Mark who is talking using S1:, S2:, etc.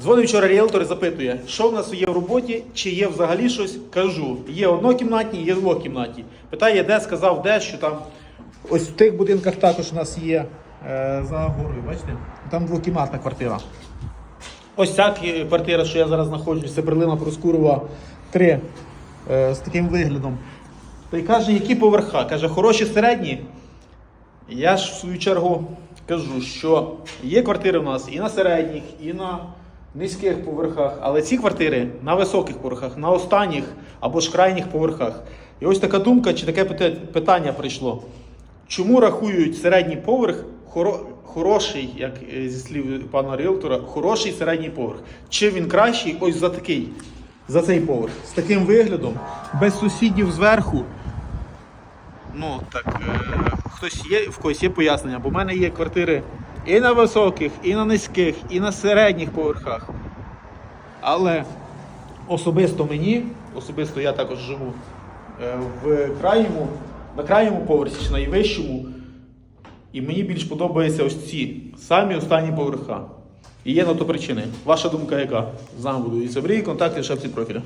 S1: Дзвонив вчора ріелтор і запитує, що в нас є в роботі, чи є взагалі щось. Кажу, є однокімнатні, є двокімнатні. Питає, де сказав, де, що там. Ось в тих будинках також у нас є е, за горою, бачите? Там двокімнатна квартира. Ось ця квартира, що я зараз знаходжусь, це Берлина Проскурова 3 е, з таким виглядом. Та й каже, які поверха? Каже, хороші середні. Я ж в свою чергу кажу, що є квартири в нас і на середніх, і на низьких поверхах, але ці квартири на високих поверхах, на останніх або ж крайніх поверхах. І ось така думка, чи таке питання прийшло. Чому рахують середній поверх хоро- хороший, як е, зі слів пана ріелтора, хороший середній поверх? Чи він кращий ось за такий, за цей поверх? З таким виглядом, без сусідів зверху. Ну, так, е, хтось є, в когось є пояснення, бо в мене є квартири і на високих, і на низьких, і на середніх поверхах. Але особисто мені, особисто я також живу е, в крайньому, на крайньому поверсі чи найвищому. І мені більш подобаються ось ці самі останні поверха. І є на то причини. Ваша думка яка? З нами буду і контакти в шапці профіля.